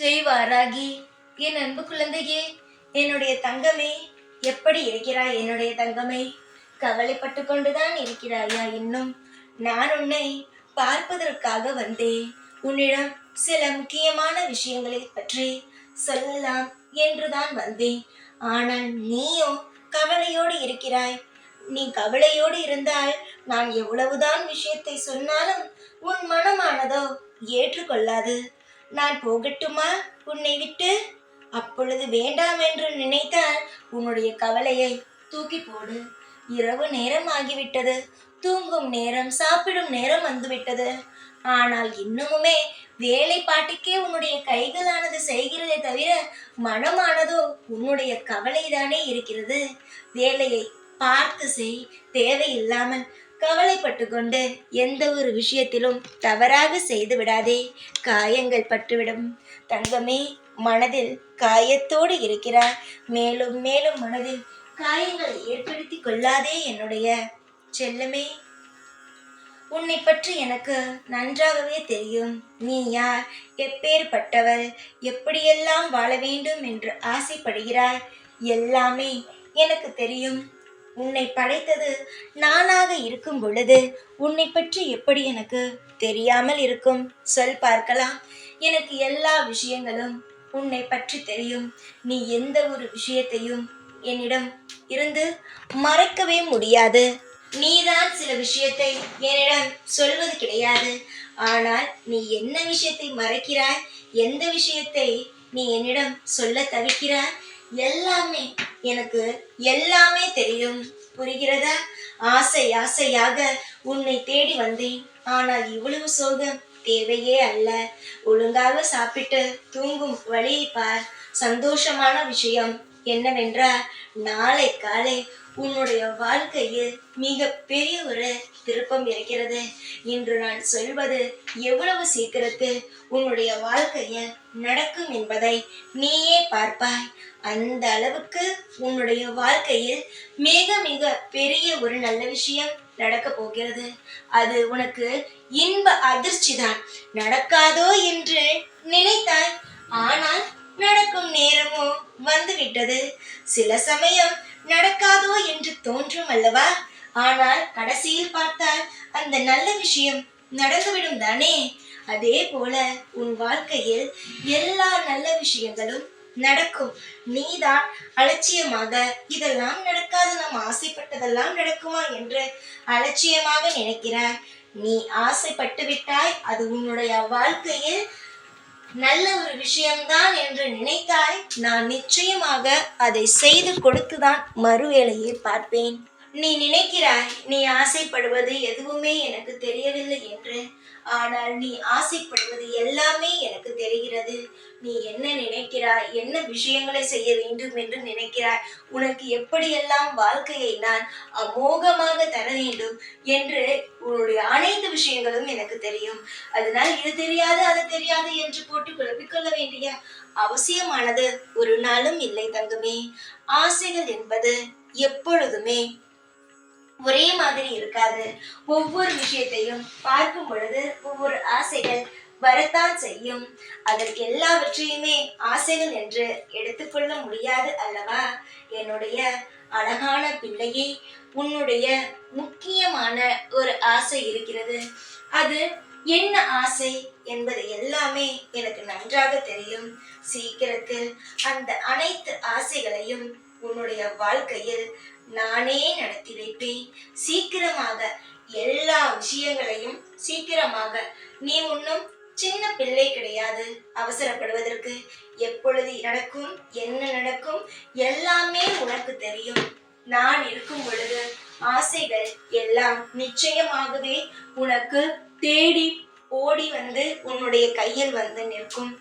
ஜெய் வாராகி என் அன்பு குழந்தையே என்னுடைய தங்கமே எப்படி இருக்கிறாய் என்னுடைய தங்கமே? கவலைப்பட்டு கொண்டுதான் இருக்கிறாயா இன்னும்? நான் உன்னை பார்ப்பதற்காக வந்தேன். உன்னிடம் சில முக்கியமான விஷயங்களை பற்றி சொல்லலாம் என்றுதான் வந்தேன். ஆனால் நீயோ கவலையோடு இருக்கிறாய். நீ கவலையோடு இருந்தால் நான் எவ்வளவுதான் விஷயத்தை சொன்னாலும் உன் மனமானதோ ஏற்றுக்கொள்ளாது. நான் போகட்டுமா? உன்னை விட்டு? அப்பொழுது வேண்டாம் என்று நினைத்தால் உன்னுடைய கவலையை தூக்கி போடு. இரவு நேரம் ஆகிவிட்டது. தூங்கும் நேரம் சாப்பிடும் நேரம் வந்துவிட்டது. ஆனால் இன்னமுமே வேலை பாட்டுக்கே உன்னுடைய கைகளானது செய்கிறதே தவிர மனமானதோ உன்னுடைய கவலைதானே இருக்கிறது. வேலையை பார்த்து செய். தேவையில்லாமல் கவலைப்பட்டு கொண்டு எந்த ஒரு விஷயத்திலும் தவறாக செய்து விடாதே. காயங்கள் பட்டுவிடும். தங்கமே மனதில் காயத்தோடு இருக்கிறார் மேலும் மேலும் மனதில் காயங்களை ஏற்படுத்தி கொள்ளாதே என்னுடைய செல்லமே. உன்னை பற்றி எனக்கு நன்றாகவே தெரியும். நீ யார்? எப்பேற்பட்டவள்? எப்படியெல்லாம் வாழ வேண்டும் என்று ஆசைப்படுகிறாய்? எல்லாமே எனக்கு தெரியும். உன்னை படைத்தது நானாக இருக்கும் பொழுது உன்னை பற்றி எப்படி எனக்கு தெரியாமல் இருக்கும்? சொல் பார்க்கலாம். எனக்கு எல்லா விஷயங்களும் உன்னை பற்றி தெரியும். நீ எந்த ஒரு விஷயத்தையும் என்னிடம் இருந்து மறைக்கவே முடியாது. நீதான் சில விஷயத்தை என்னிடம் சொல்வது கிடையாது. ஆனால் நீ என்ன விஷயத்தை மறைக்கிறாய்? எந்த விஷயத்தை நீ என்னிடம் சொல்ல தவிக்கிறாய்? எல்லாமே எனக்கு எல்லாமே தெரியும். புரிகிறதா? ஆசை ஆசையாக உன்னை தேடி வந்தேன். ஆனால் இவ்வளவு சோகம் தேவையே அல்ல. ஒழுங்காக சாப்பிட்டு தூங்கும் வழியை பார். சந்தோஷமான விஷயம். என்னவென்றால் நாளை காலை உன்னுடைய வாழ்க்கையில் மிக பெரிய ஒரு திருப்பம் இருக்கிறது. இன்று நான் சொல்வது எவ்வளவு சீக்கிரத்தில் உன்னுடைய வாழ்க்கையில் நடக்கும் என்பதை நீயே பார்ப்பாய். அந்த அளவுக்கு உன்னுடைய வாழ்க்கையில் மிக மிக பெரிய ஒரு நல்ல விஷயம் நடக்க போகிறது. அது உனக்கு இன்ப அதிர்ச்சி தான் நடக்காதோ என்று நினைத்தாய். ஆனால் நடக்கும் நேரமோ வந்துவிட்டது. சில சமயம் நடக்காதோ என்று தோன்றும் அல்லவா? ஆனால் கடைசியில் பார்த்தால் அந்த நல்ல விஷயம் நடந்துவிடும் தானே? அதே போல உன் வாழ்க்கையில் எல்லா நல்ல விஷயங்களும் நடக்கும். நீதான் அலட்சியமாக இதெல்லாம் நடக்காது நாம் ஆசைப்பட்டதெல்லாம் நடக்குமா என்று அலட்சியமாக நினைக்கிறாய். நீ ஆசைப்பட்டு விட்டாய் அது உன்னுடைய வாழ்க்கையில் நல்ல ஒரு விஷயம்தான் என்று நினைத்தாய் நான் நிச்சயமாக அதை செய்து கொடுத்துதான் மறுவேளையை பார்ப்பேன். நீ நினைக்கிறாய் நீ ஆசைப்படுவது எதுவுமே எனக்கு தெரியவில்லை என்று. ஆனால் நீ ஆசைப்படுவது எல்லாமே எனக்கு தெரிகிறது. நீ என்ன நினைக்கிறாய்? என்ன விஷயங்களை செய்ய வேண்டும் என்று நினைக்கிறாய்? உனக்கு எப்படியெல்லாம் வாழ்க்கையை நான் அமோகமாக தர வேண்டும் என்று உன்னுடைய அனைத்து விஷயங்களும் எனக்கு தெரியும். அதனால் இது தெரியாது அது தெரியாது என்று போட்டு குழப்பிக்கொள்ள வேண்டிய அவசியமானது ஒரு நாளும் இல்லை தங்கமே. ஆசைகள் என்பது எப்பொழுதுமே ஒரே மாதிரி இருக்காது. ஒவ்வொரு விஷயத்தையும் பார்க்கும் பொழுது ஒவ்வொரு ஆசைகள் வரத்தான் செய்யும். அதற்கு எல்லாவற்றையுமே ஆசைகள் என்று எடுத்துக்கொள்ள முடியாது அல்லவா? என்னுடைய அழகான பிள்ளையை உன்னுடைய முக்கியமான ஒரு ஆசை இருக்கிறது. அது என்ன ஆசை என்பது எல்லாமே எனக்கு நன்றாக தெரியும். சீக்கிரத்தில் அந்த அனைத்து ஆசைகளையும் உன்னுடைய வாழ்க்கையில் நானே நடத்தி வைப்பேன். சீக்கிரமாக எல்லா விஷயங்களையும் சீக்கிரமாக. நீ ஒன்றும் சின்ன பிள்ளை கிடையாது. அவசரப்படுவதற்கு எப்பொழுது நடக்கும் என்ன நடக்கும் எல்லாமே உனக்கு தெரியும். நான் இருக்கும் பொழுது ஆசைகள் எல்லாம் நிச்சயமாகவே உனக்கு தேடி ஓடி வந்து உன்னுடைய கையில் வந்து நிற்கும்.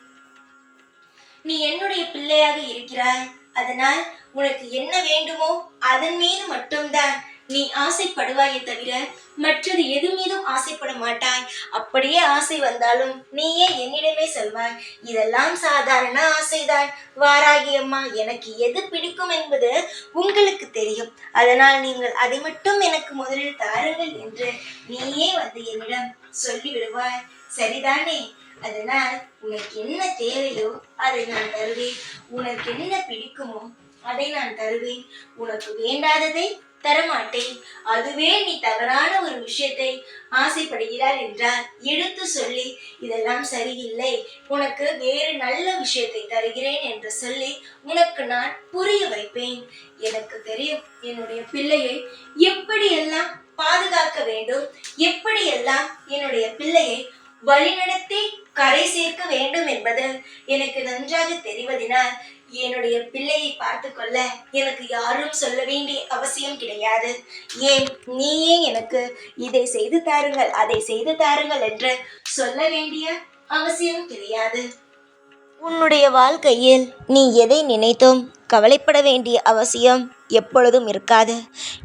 நீ என்னுடைய பிள்ளையாக இருக்கிறாய். அதனால் உனக்கு என்ன வேண்டுமோ அதன் மீது மட்டும்தான் நீ ஆசைப்படுவாயே தவிர மற்றது எது மீதும் ஆசைப்பட மாட்டாய். அப்படியே ஆசை வந்தாலும் நீயே என்னிடமே சொல்வாய். இதெல்லாம் சாதாரண ஆசைதான். வாராகி அம்மா எனக்கு எது பிடிக்கும் என்பது உங்களுக்கு தெரியும். அதனால் நீங்கள் அதை மட்டும் எனக்கு முதலில் தாருங்கள் என்று நீயே வந்து என்னிடம் சொல்லிவிடுவாய். சரிதானே? அதனால் உனக்கு என்ன தேவையோ அதை நான் தருவேன். உனக்கு என்ன பிடிக்குமோ அதை நான் தருவேன். உனக்கு வேண்டாததை தரமாட்டேன். அதுவே நீ தவறான ஒரு விஷயத்தை ஆசைப்படுகிறார் என்றார். எடுத்து சொல்லி இதெல்லாம் சரியில்லை. உனக்கு வேறு நல்ல விஷயத்தை தருகிறேன் என்று சொல்லி உனக்கு நான் புரிய வைப்பேன். எனக்கு தெரியும் என்னுடைய பிள்ளையை எப்படியெல்லாம் பாதுகாக்க வேண்டும். எப்படியெல்லாம் என்னுடைய பிள்ளையை வழிநடத்தி கரை சேர்க்க வேண்டும் என்பது எனக்கு நன்றாக தெரிவதினால் என்னுடைய பிள்ளையை பார்த்து கொள்ள எனக்கு யாரும் சொல்ல வேண்டிய அவசியம் கிடையாது. ஏன்? நீயே எனக்கு இதை செய்து தாருங்கள் அதை செய்து தாருங்கள் என்று சொல்ல வேண்டிய அவசியம் கிடையாது. உன்னுடைய வாழ்க்கையில் நீ எதை நினைத்தும் கவலைப்பட வேண்டிய அவசியம் எப்பொழுதும் இருக்காது.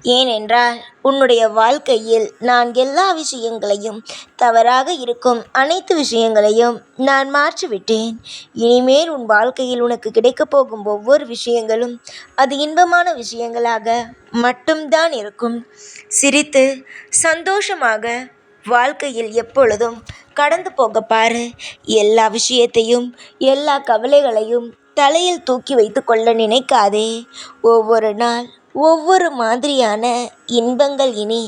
ஏனென்றால் உன்னுடைய வாழ்க்கையில் நான் எல்லா விஷயங்களையும் தவறாக இருக்கும் அனைத்து விஷயங்களையும் நான் மாற்றிவிட்டேன். இனிமேல் உன் வாழ்க்கையில் உனக்கு கிடைக்கப் போகும் ஒவ்வொரு விஷயங்களும் அது இன்பமான விஷயங்களாக மட்டும்தான் இருக்கும். சிரித்து சந்தோஷமாக வாழ்க்கையில் எப்பொழுதும் கடந்து போக பாரு. எல்லா விஷயத்தையும் எல்லா கவலைகளையும் தலையில் தூக்கி வைத்து கொள்ள நினைக்காதே. ஒவ்வொரு நாள் ஒவ்வொரு மாதிரியான இன்பங்கள் இனி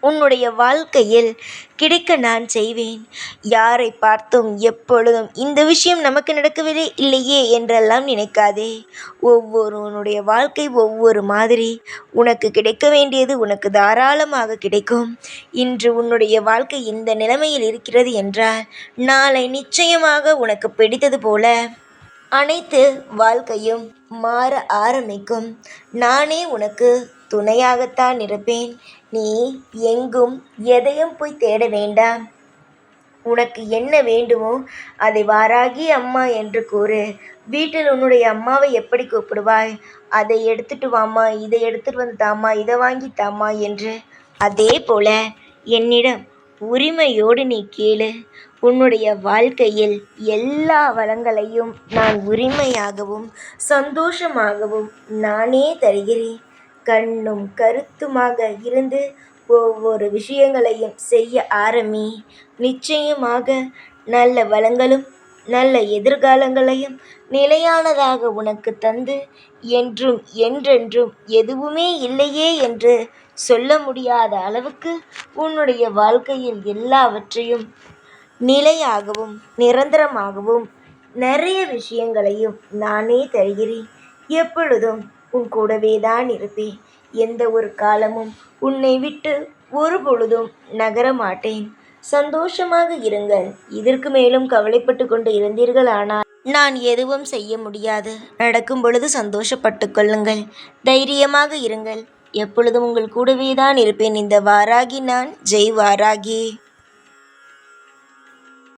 உன்னுடைய வாழ்க்கையில் கிடைக்க நான் செய்வேன். யாரை பார்த்தும் எப்பொழுதும் இந்த விஷயம் நமக்கு நடக்கவில்லை இல்லையே என்றெல்லாம் நினைக்காதே. ஒவ்வொருவனுடைய வாழ்க்கை ஒவ்வொரு மாதிரி. உனக்கு கிடைக்க வேண்டியது உனக்கு தாராளமாக கிடைக்கும். இன்று உன்னுடைய வாழ்க்கை இந்த நிலைமையில் இருக்கிறது என்றால் நாளை நிச்சயமாக உனக்கு பிடித்தது போல அனைத்து வாழ்க்கையும் மாற ஆரம்பிக்கும். நானே உனக்கு துணையாகத்தான் இருப்பேன். நீ எங்கும் எதையும் போய் தேட வேண்டாம். உனக்கு என்ன வேண்டுமோ அதை வாராகி அம்மா என்று கூறு. வீட்டில் உன்னுடைய அம்மாவை எப்படி கூப்பிடுவாய்? அதை எடுத்துட்டு வாம்மா இதை எடுத்துட்டு வந்து தாம்மா இதை வாங்கி தாம்மா என்று. அதே போல என்னிடம் உரிமையோடு நீ கேளு. உன்னுடைய வாழ்க்கையில் எல்லா வளங்களையும் நான் உரிமையாகவும் சந்தோஷமாகவும் நானே தருகிறேன். கண்ணும் கருத்துமாக இருந்து ஒவ்வொரு விஷயங்களையும் செய்ய ஆரம்பி. நிச்சயமாக நல்ல வளங்களும் நல்ல எதிர்காலங்களையும் நிலையானதாக உனக்கு தந்து என்றும் என்றென்றும் எதுவுமே இல்லையே என்று சொல்ல முடியாத அளவுக்கு உன்னுடைய வாழ்க்கையில் எல்லாவற்றையும் நிலையாகவும் நிரந்தரமாகவும் நிறைய விஷயங்களையும் நானே தருகிறேன். எப்பொழுதும் உன் கூடவே தான் இருப்பேன். எந்த ஒரு காலமும் உன்னை விட்டு ஒரு பொழுதும் நகர மாட்டேன். சந்தோஷமாக இருங்கள். இதற்கு மேலும் கவலைப்பட்டு கொண்டு இருந்தீர்களானால் நான் எதுவும் செய்ய முடியாது. நடக்கும் பொழுது சந்தோஷப்பட்டு கொள்ளுங்கள். தைரியமாக இருங்கள். எப்பொழுதும் உங்கள் கூடவே தான் இருப்பேன். இந்த வாராகி நான். ஜெய் வாராகி.